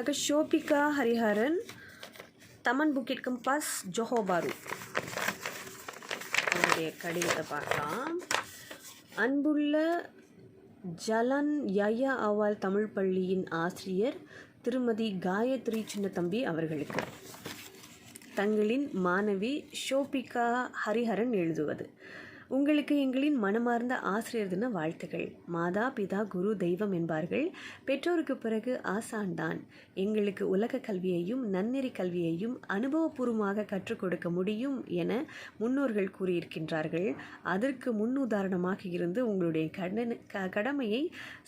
ஆக ஷோபிகா ஹரிஹரன் தமன் புக்கிற்கும் கம்பாஸ் ஜொஹோபாரு அவருடைய கடிதத்தை பார்க்கலாம். அன்புள்ள ஜலன் யய அவால் தமிழ் பள்ளியின் ஆசிரியர் திருமதி காயத்ரி சின்னத்தம்பி அவர்களுக்கு. தங்களின் மாணவி ஷோபிகா ஹரிஹரன் எழுதுவது. உங்களுக்கு எங்களின் மனமார்ந்த ஆசிரியர் தின வாழ்த்துகள் மாதா பிதா குரு தெய்வம் என்பார்கள். பெற்றோருக்கு பிறகு ஆசான்தான் எங்களுக்கு உலக கல்வியையும் நன்னெறி கல்வியையும் அனுபவபூர்வமாக கற்றுக் கொடுக்க முடியும் என முன்னோர்கள் கூறியிருக்கின்றார்கள். அதற்கு முன்னுதாரணமாக இருந்து உங்களுடைய கடன் க கடமையை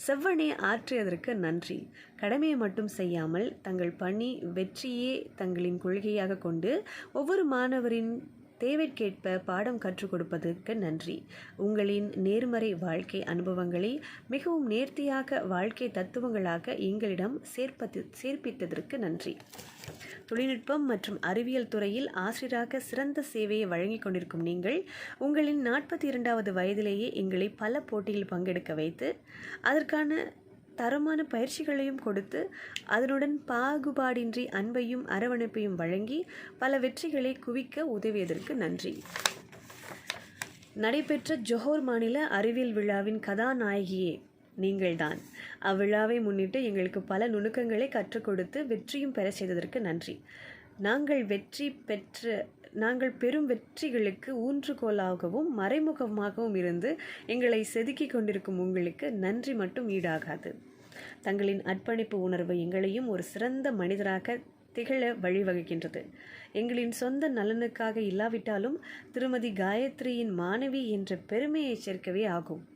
செவ்வனே ஆற்றியதற்கு நன்றி. கடமையை மட்டும் செய்யாமல் தங்கள் பணி வெற்றியே தங்களின் கொள்கையாக கொண்டு ஒவ்வொரு மாணவரின் தேவைக்கேற்ப பாடம் கற்றுக் கொடுப்பதற்கு நன்றி. உங்களின் நேர்மறை வாழ்க்கை அனுபவங்களை மிகவும் நேர்த்தியாக வாழ்க்கை தத்துவங்களாக எங்களிடம் சேர்ப்பது சேர்ப்பித்ததற்கு நன்றி. தொழில்நுட்பம் மற்றும் அறிவியல் துறையில் ஆசிரியராக சிறந்த சேவையை வழங்கிக் கொண்டிருக்கும் நீங்கள் உங்களின் நாற்பத்தி இரண்டாவது வயதிலேயே எங்களை பல போட்டியில் பங்கெடுக்க வைத்து அதற்கான தரமான பயிற்சிகளையும் கொடுத்து அதனுடன் பாகுபாடின்றி அன்பையும் அரவணைப்பையும் வழங்கி பல வெற்றிகளை குவிக்க உதவியதற்கு நன்றி. நடைபெற்ற ஜொஹோர் மாநில அறிவியல் விழாவின் கதாநாயகியே நீங்கள்தான். அவ்விழாவை முன்னிட்டு எங்களுக்கு பல நுணுக்கங்களை கற்றுக் கொடுத்து வெற்றியும் பெற செய்ததற்கு நன்றி. நாங்கள் வெற்றி பெற்ற நாங்கள் பெரும் வெற்றிகளுக்கு ஊன்றுகோலாகவும் மறைமுகமாகவும் இருந்து எங்களை செதுக்கி கொண்டிருக்கும் உங்களுக்கு நன்றி மட்டும் ஈடாகாது. தங்களின் அர்ப்பணிப்பு உணர்வு எங்களையும் ஒரு சிறந்த மனிதராக திகழ வழிவகுக்கின்றது. எங்களின் சொந்த நலனுக்காக இல்லாவிட்டாலும் திருமதி காயத்ரியின் மாணவி என்ற பெருமையை சேர்க்கவே ஆகும்.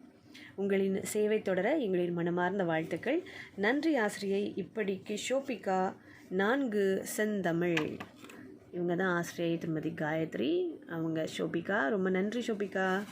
உங்களின் சேவை தொடர எங்களின் மனமார்ந்த வாழ்த்துக்கள். நன்றி ஆசிரியை இப்படிக்கு ஷோபிகா நான்கு செந்தமிழ். இவங்க தான் ஆசிரியை திருமதி காயத்ரி அவங்க ஷோபிகா. ரொம்ப நன்றி ஷோபிகா.